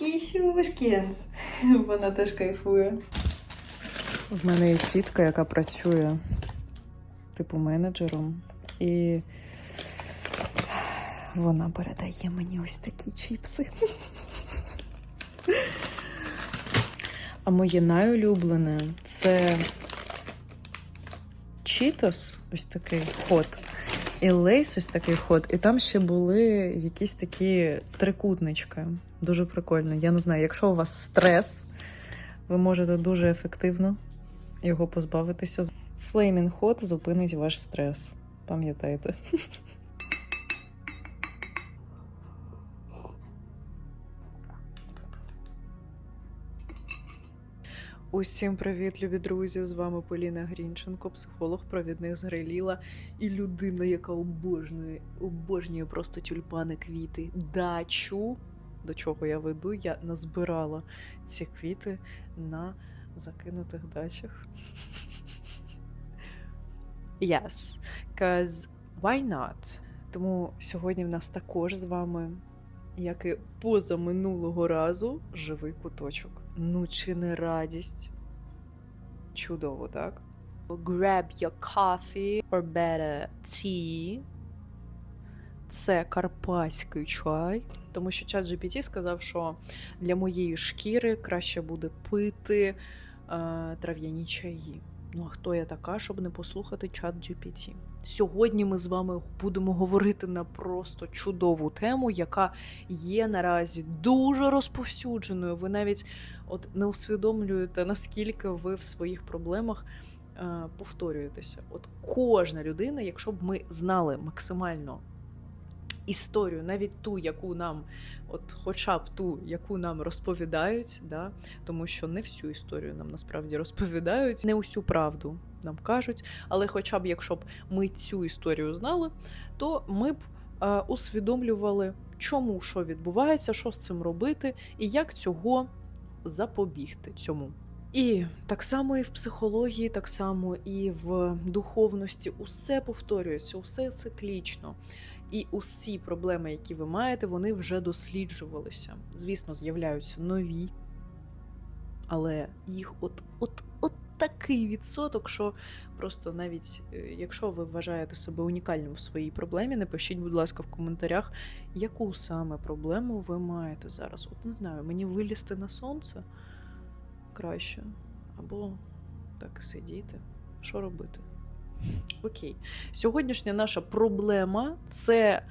Кісюшкінс. Вона теж кайфує. В мене є тітка, яка працює типу менеджером, і вона передає мені ось такі чіпси. А моє найулюблене це Cheetos, ось такий ход. І лейс ось такий ход. І там ще були якісь такі трикутнички. Дуже прикольно. Я не знаю, якщо у вас стрес, ви можете дуже ефективно його позбавитися. Флеймінг ход зупинить ваш стрес. Пам'ятайте. Усім привіт, любі друзі! З вами Поліна Грінченко, психолог, провідник з Греліла і людина, яка обожнює, обожнює просто тюльпани квіти. Дачу, до чого я веду, я назбирала ці квіти на закинутих дачах. Yes, cause why not? Тому сьогодні в нас також з вами, як і поза минулого разу, живий куточок. Ну чи не радість? Чудово, так? Grab your coffee or better tea. Це карпатський чай, тому що чат GPT сказав, що для моєї шкіри краще буде пити е, трав'яні чаї. Ну, а хто я така, щоб не послухати чат GPT? Сьогодні ми з вами будемо говорити на просто чудову тему, яка є наразі дуже розповсюдженою. Ви навіть от не усвідомлюєте, наскільки ви в своїх проблемах е, повторюєтеся. От кожна людина, якщо б ми знали максимально історію, навіть ту, яку нам, от хоча б ту, яку нам розповідають, да, тому що не всю історію нам насправді розповідають, не усю правду нам кажуть, але хоча б якщо б ми цю історію знали, то ми б е, усвідомлювали, чому що відбувається, що з цим робити, і як цього запобігти цьому. І так само і в психології, так само і в духовності усе повторюється, усе циклічно. І усі проблеми, які ви маєте, вони вже досліджувалися. Звісно, з'являються нові, але їх от, от, от такий відсоток, що просто навіть е, якщо ви вважаєте себе унікальним в своїй проблемі, напишіть, будь ласка, в коментарях, яку саме проблему ви маєте зараз. От не знаю, мені вилізти на сонце краще, або так сидіти. Що робити? Окей. Сьогоднішня наша проблема це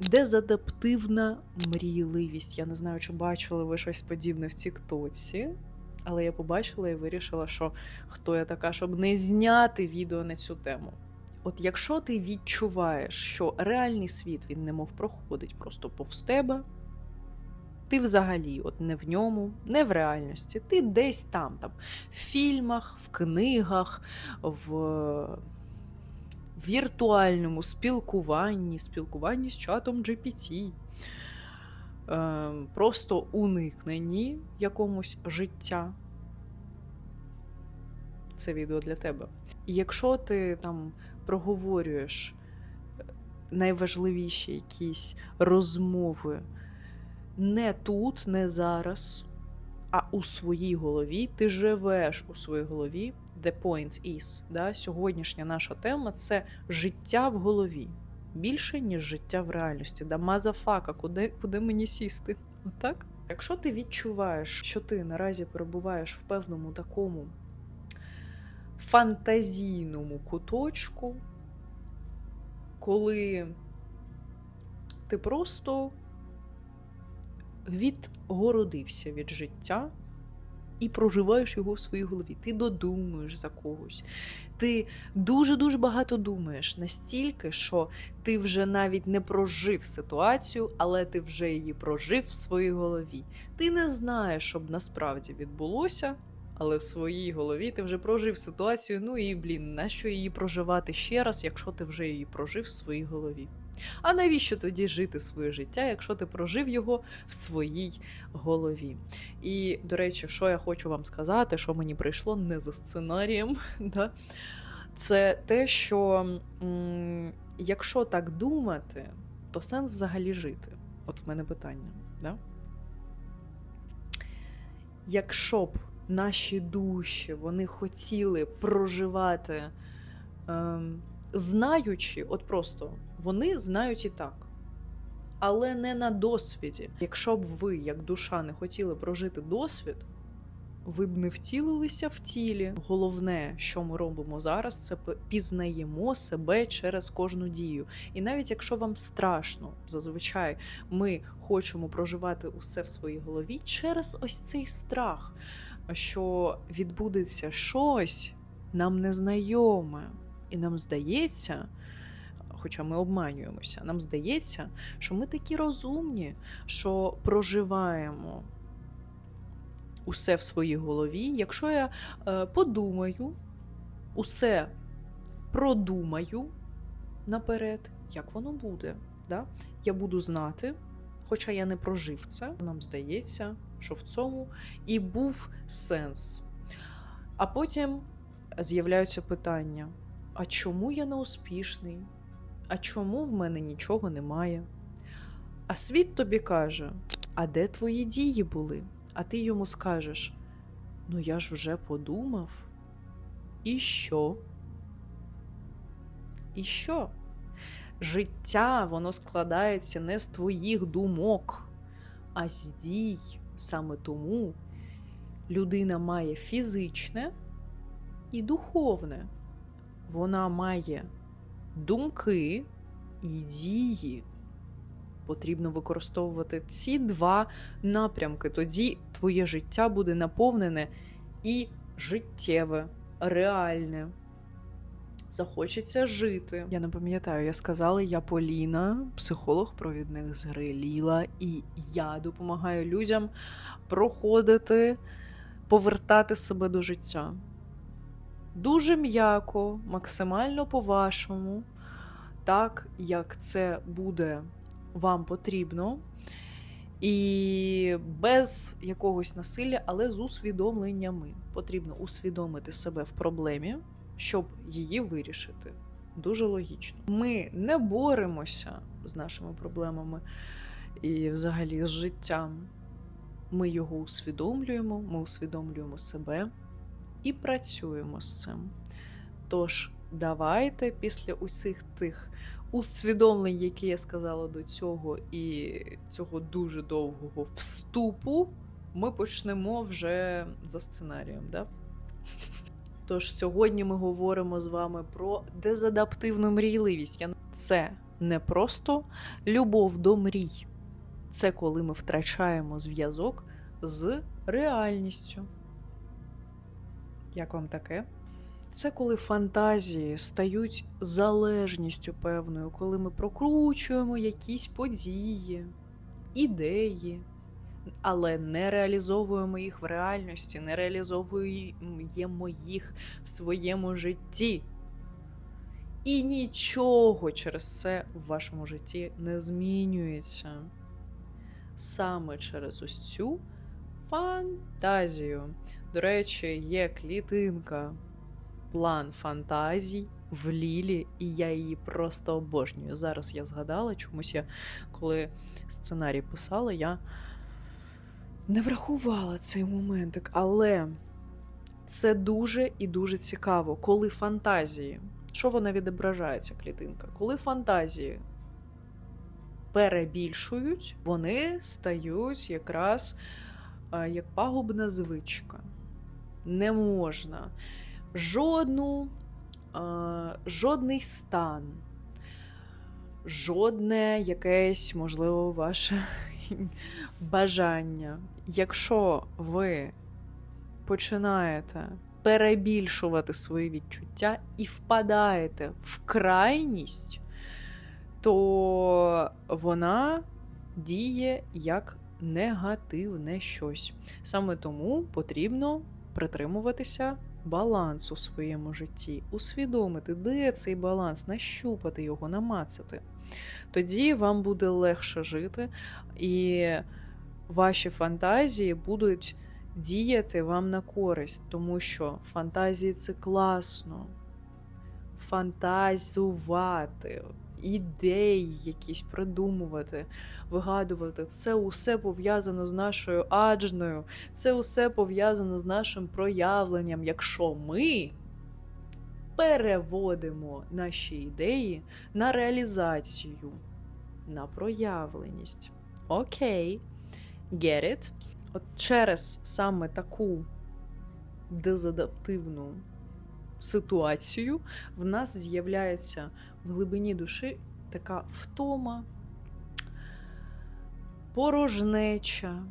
дезадаптивна мрійливість. Я не знаю, чи бачили ви щось подібне в Тіктоці, але я побачила і вирішила, що хто я така, щоб не зняти відео на цю тему. От якщо ти відчуваєш, що реальний світ він немов проходить просто повз тебе, ти взагалі от не в ньому, не в реальності, ти десь там, там в фільмах, в книгах, в віртуальному спілкуванні, спілкуванні з чатом GPT, е, просто уникненні якомусь життя. Це відео для тебе. І якщо ти там проговорюєш е, найважливіші якісь розмови не тут, не зараз, а у своїй голові, ти живеш у своїй голові. The point is, да, сьогоднішня наша тема це життя в голові. Більше, ніж життя в реальності. Да, мазафака, куди, куди мені сісти? Отак? Якщо ти відчуваєш, що ти наразі перебуваєш в певному такому фантазійному куточку, коли ти просто відгородився від життя і проживаєш його в своїй голові. Ти додумуєш за когось. Ти дуже-дуже багато думаєш настільки, що ти вже навіть не прожив ситуацію, але ти вже її прожив в своїй голові. Ти не знаєш, що б насправді відбулося. Але в своїй голові ти вже прожив ситуацію. Ну і блін, нащо її проживати ще раз, якщо ти вже її прожив в своїй голові? А навіщо тоді жити своє життя, якщо ти прожив його в своїй голові? І, до речі, що я хочу вам сказати, що мені прийшло не за сценарієм, да? це те, що м- якщо так думати, то сенс взагалі жити. От в мене питання. Да? якщо б наші душі вони хотіли проживати, ем, знаючи, от просто вони знають і так. Але не на досвіді. Якщо б ви, як душа, не хотіли прожити досвід, ви б не втілилися в тілі. Головне, що ми робимо зараз, це пізнаємо себе через кожну дію. І навіть якщо вам страшно, зазвичай ми хочемо проживати усе в своїй голові через ось цей страх, що відбудеться щось нам незнайоме, і нам здається. Хоча ми обманюємося, нам здається, що ми такі розумні, що проживаємо усе в своїй голові. Якщо я е, подумаю, усе продумаю наперед, як воно буде. Да? Я буду знати, хоча я не прожив це, нам здається, що в цьому і був сенс. А потім з'являються питання: а чому я не успішний? А чому в мене нічого немає? А світ тобі каже: а де твої дії були? А ти йому скажеш: Ну я ж вже подумав. І що? І що? Життя воно складається не з твоїх думок, а з дій. Саме тому людина має фізичне і духовне. Вона має думки і дії. Потрібно використовувати ці два напрямки. Тоді твоє життя буде наповнене і життєве, реальне. Захочеться жити. Я не пам'ятаю, я сказала, я Поліна, психолог-провідник з гри Ліла, і я допомагаю людям проходити, повертати себе до життя. Дуже м'яко, максимально по-вашому, так як це буде вам потрібно, і без якогось насилля, але з усвідомленнями. Потрібно усвідомити себе в проблемі, щоб її вирішити. Дуже логічно. Ми не боремося з нашими проблемами і взагалі з життям. Ми його усвідомлюємо, ми усвідомлюємо себе і працюємо з цим. Тож, давайте після усіх тих усвідомлень, які я сказала до цього, і цього дуже довгого вступу, ми почнемо вже за сценарієм. Да? Тож сьогодні ми говоримо з вами про дезадаптивну мрійливість. Це не просто любов до мрій, це коли ми втрачаємо зв'язок з реальністю. Як вам таке? Це коли фантазії стають залежністю певною, коли ми прокручуємо якісь події, ідеї, але не реалізовуємо їх в реальності, не реалізовуємо їх в своєму житті. І нічого через це в вашому житті не змінюється. Саме через ось цю фантазію. До речі, є клітинка план фантазій в Лілі, і я її просто обожнюю. Зараз я згадала, чомусь я, коли сценарій писала, я не врахувала цей моментик, але це дуже і дуже цікаво, коли фантазії. Що вона відображає, ця клітинка? Коли фантазії перебільшують, вони стають якраз як пагубна звичка. Не можна жодну, а, жодний стан, жодне якесь, можливо, ваше бажання. Якщо ви починаєте перебільшувати свої відчуття і впадаєте в крайність, то вона діє як негативне щось. Саме тому потрібно притримуватися балансу в своєму житті, усвідомити, де цей баланс, нащупати його, намацати. Тоді вам буде легше жити, і ваші фантазії будуть діяти вам на користь, тому що фантазії це класно. Фантазувати. Ідеї якісь придумувати, вигадувати. Це усе пов'язано з нашою аджною, це усе пов'язано з нашим проявленням. Якщо ми переводимо наші ідеї на реалізацію, на проявленість. Окей, get it? От через саме таку дезадаптивну ситуацію в нас з'являється в глибині душі така втома, порожнеча,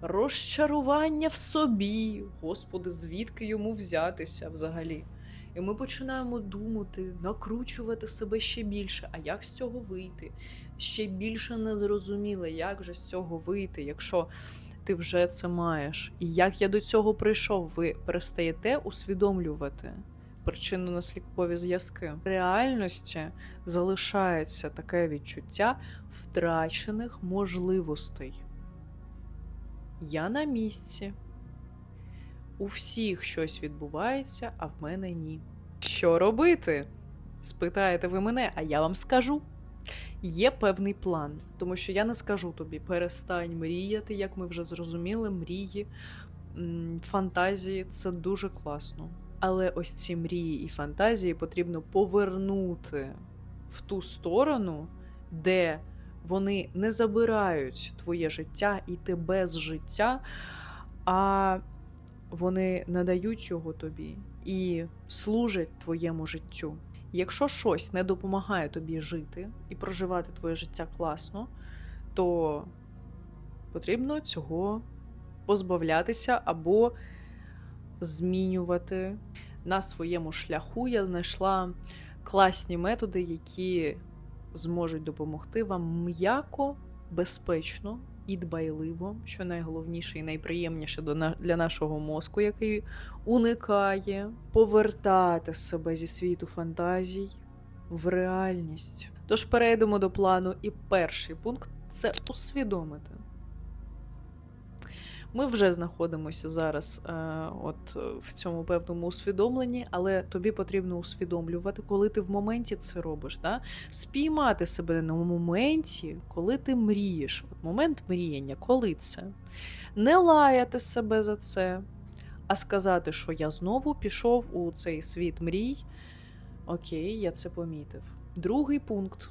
розчарування в собі. Господи, звідки йому взятися взагалі? І ми починаємо думати, накручувати себе ще більше. А як з цього вийти? Ще більше не зрозуміло, як же з цього вийти, якщо ти вже це маєш. І як я до цього прийшов, ви перестаєте усвідомлювати причинно-наслідкові зв'язки. В реальності залишається таке відчуття втрачених можливостей. Я на місці. У всіх щось відбувається, а в мене ні. Що робити? Спитаєте ви мене, а я вам скажу. Є певний план, тому що я не скажу тобі перестань мріяти, як ми вже зрозуміли, мрії, фантазії це дуже класно. Але ось ці мрії і фантазії потрібно повернути в ту сторону, де вони не забирають твоє життя і тебе з життя, а вони надають його тобі і служать твоєму життю. Якщо щось не допомагає тобі жити і проживати твоє життя класно, то потрібно цього позбавлятися або змінювати. На своєму шляху я знайшла класні методи, які зможуть допомогти вам м'яко, безпечно і дбайливо, що найголовніше і найприємніше для нашого мозку, який уникає повертати себе зі світу фантазій в реальність. Тож перейдемо до плану, і перший пункт це усвідомити. Ми вже знаходимося зараз е, от е, в цьому певному усвідомленні, але тобі потрібно усвідомлювати, коли ти в моменті це робиш. Да? Спіймати себе на моменті, коли ти мрієш. От момент мріяння, коли це. Не лаяти себе за це, а сказати, що я знову пішов у цей світ мрій. Окей, я це помітив. Другий пункт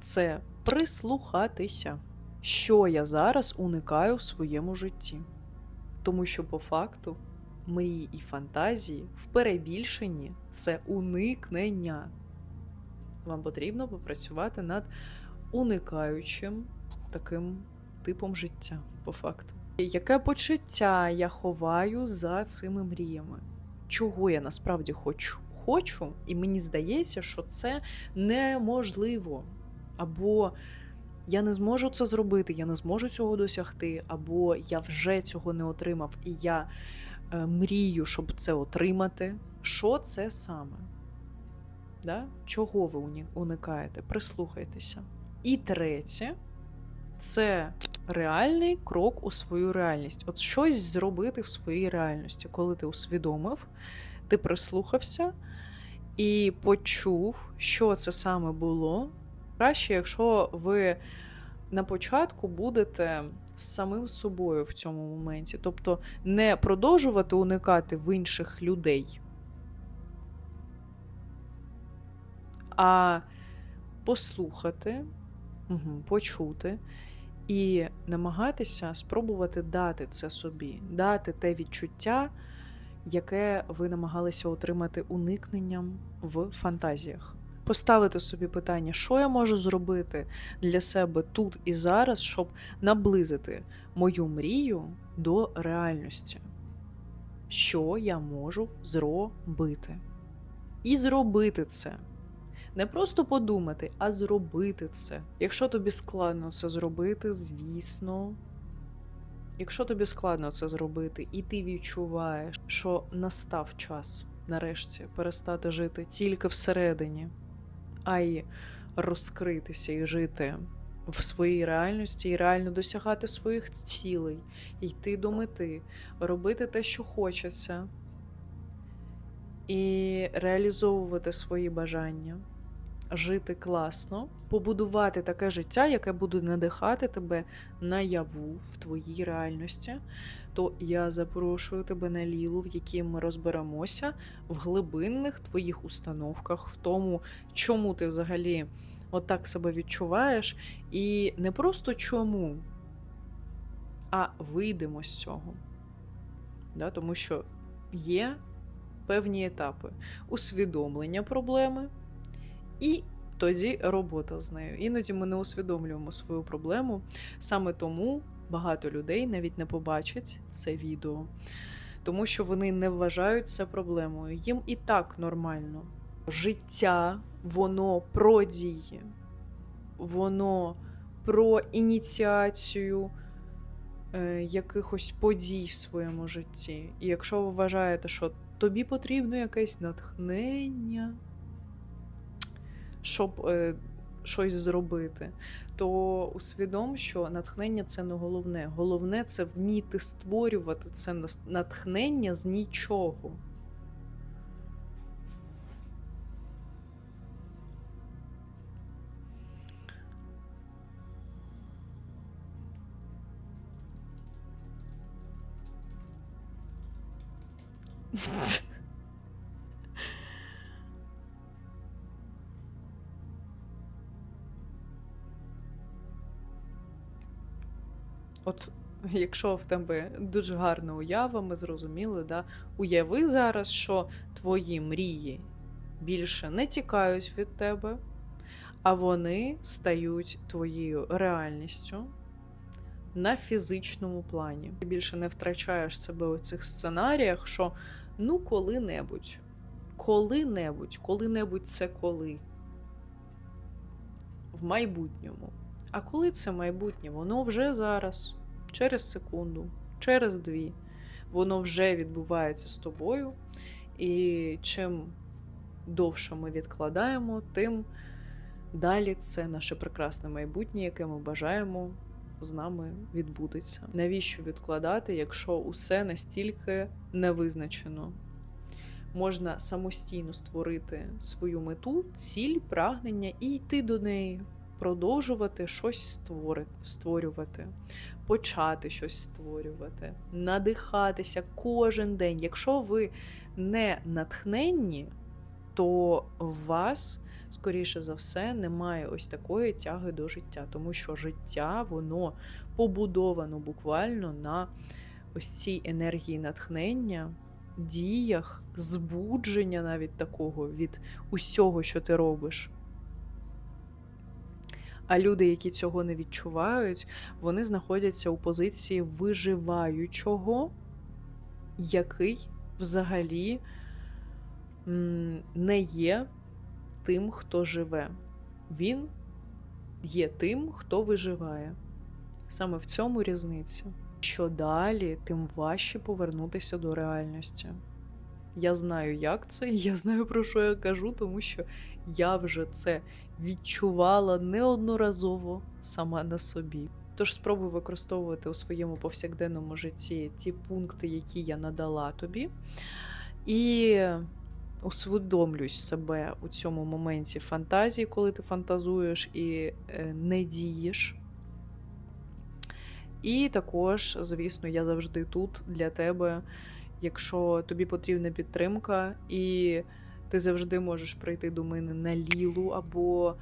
це прислухатися що я зараз уникаю в своєму житті. Тому що, по факту, мрії і фантазії в перебільшенні це уникнення. Вам потрібно попрацювати над уникаючим таким типом життя, по факту. Яке почуття я ховаю за цими мріями? Чого я насправді хочу? Хочу, і мені здається, що це неможливо. Або я не зможу це зробити, я не зможу цього досягти, або я вже цього не отримав, і я е, мрію, щоб це отримати. Що це саме? Да? Чого ви уникаєте? Прислухайтеся. І третє це реальний крок у свою реальність. От щось зробити в своїй реальності, коли ти усвідомив, ти прислухався і почув, що це саме було. Краще, якщо ви на початку будете з самим собою в цьому моменті. Тобто не продовжувати уникати в інших людей, а послухати, почути і намагатися спробувати дати це собі, дати те відчуття, яке ви намагалися отримати уникненням в фантазіях. Поставити собі питання, що я можу зробити для себе тут і зараз, щоб наблизити мою мрію до реальності. Що я можу зробити? І зробити це. Не просто подумати, а зробити це. Якщо тобі складно це зробити, звісно. Якщо тобі складно це зробити, і ти відчуваєш, що настав час нарешті перестати жити тільки всередині, а й розкритися і жити в своїй реальності, і реально досягати своїх цілей, йти до мети, робити те, що хочеться, і реалізовувати свої бажання. Жити класно, побудувати таке життя, яке буде надихати тебе наяву в твоїй реальності, то я запрошую тебе на лілу, в якій ми розберемося в глибинних твоїх установках, в тому, чому ти взагалі отак себе відчуваєш, і не просто чому, а вийдемо з цього. Да? Тому що є певні етапи усвідомлення проблеми, і тоді робота з нею. Іноді ми не усвідомлюємо свою проблему. Саме тому багато людей навіть не побачать це відео, тому що вони не вважають це проблемою. Їм і так нормально. Життя, воно про дії, воно про ініціацію е, якихось подій в своєму житті. І якщо ви вважаєте, що тобі потрібно якесь натхнення, щоб е, щось зробити, то усвідом, що натхнення це не головне. Головне це вміти створювати це натхнення з нічого. якщо в тебе дуже гарна уява, ми зрозуміли, да? уяви зараз, що твої мрії більше не тікають від тебе, а вони стають твоєю реальністю на фізичному плані. Ти більше не втрачаєш себе у цих сценаріях, що ну коли-небудь, коли-небудь, коли-небудь це коли. В майбутньому. А коли це майбутнє? Воно вже зараз, через секунду, через дві. Воно вже відбувається з тобою. І чим довше ми відкладаємо, тим далі це наше прекрасне майбутнє, яке ми бажаємо з нами відбудеться. Навіщо відкладати, якщо усе настільки не визначено? Можна самостійно створити свою мету, ціль, прагнення і йти до неї, продовжувати щось створювати, почати щось створювати, надихатися кожен день. Якщо ви не натхненні, то в вас скоріше за все, немає ось такої тяги до життя, тому що життя воно побудовано буквально на ось цій енергії натхнення, діях, збудження навіть такого від усього, що ти робиш. А люди, які цього не відчувають, вони знаходяться у позиції виживаючого, який взагалі не є тим, хто живе. Він є тим, хто виживає. Саме в цьому різниця. Що далі, тим важче повернутися до реальності. Я знаю, як це, я знаю, про що я кажу, тому що я вже це відчувала неодноразово сама на собі. Тож спробуй використовувати у своєму повсякденному житті ті пункти, які я надала тобі, і усвідомлюй себе у цьому моменті фантазії, коли ти фантазуєш і е, не дієш. І також, звісно, я завжди тут для тебе, якщо тобі потрібна підтримка, і ти завжди можеш прийти до мене на лілу або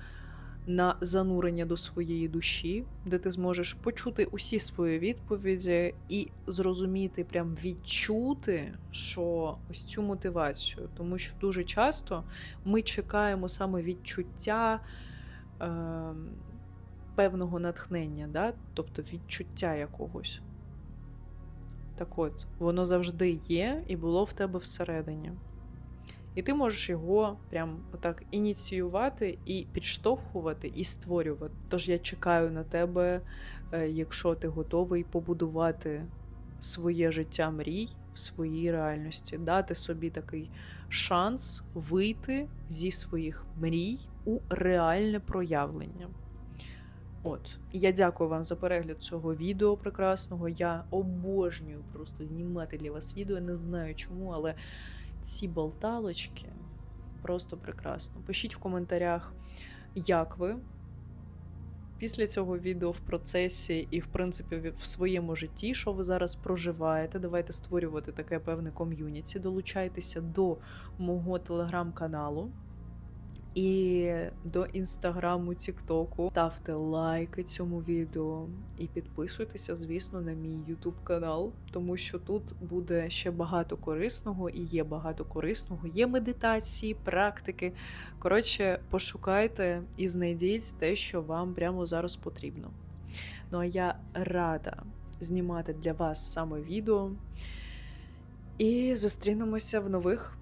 на занурення до своєї душі, де ти зможеш почути усі свої відповіді і зрозуміти, прям відчути, що ось цю мотивацію. Тому що дуже часто ми чекаємо саме відчуття. Е, Певного натхнення, да? тобто відчуття якогось. Так от, воно завжди є і було в тебе всередині. І ти можеш його прям отак ініціювати і підштовхувати, і створювати. Тож я чекаю на тебе, е, якщо ти готовий побудувати своє життя мрій в своїй реальності, дати собі такий шанс вийти зі своїх мрій у реальне проявлення. От, я дякую вам за перегляд цього відео прекрасного. Я обожнюю просто знімати для вас відео. Не знаю чому, але ці болталочки просто прекрасно. Пишіть в коментарях, як ви після цього відео в процесі і, в принципі, в- своєму житті, що ви зараз проживаєте. Давайте створювати таке певне ком'юніті. Долучайтеся до мого телеграм-каналу. І до інстаграму, тіктоку ставте лайки цьому відео і підписуйтеся, звісно, на мій ютуб канал, тому що тут буде ще багато корисного і є багато корисного. Є медитації, практики. Коротше, пошукайте і знайдіть те, що вам прямо зараз потрібно. Ну а я рада знімати для вас саме відео. І зустрінемося в нових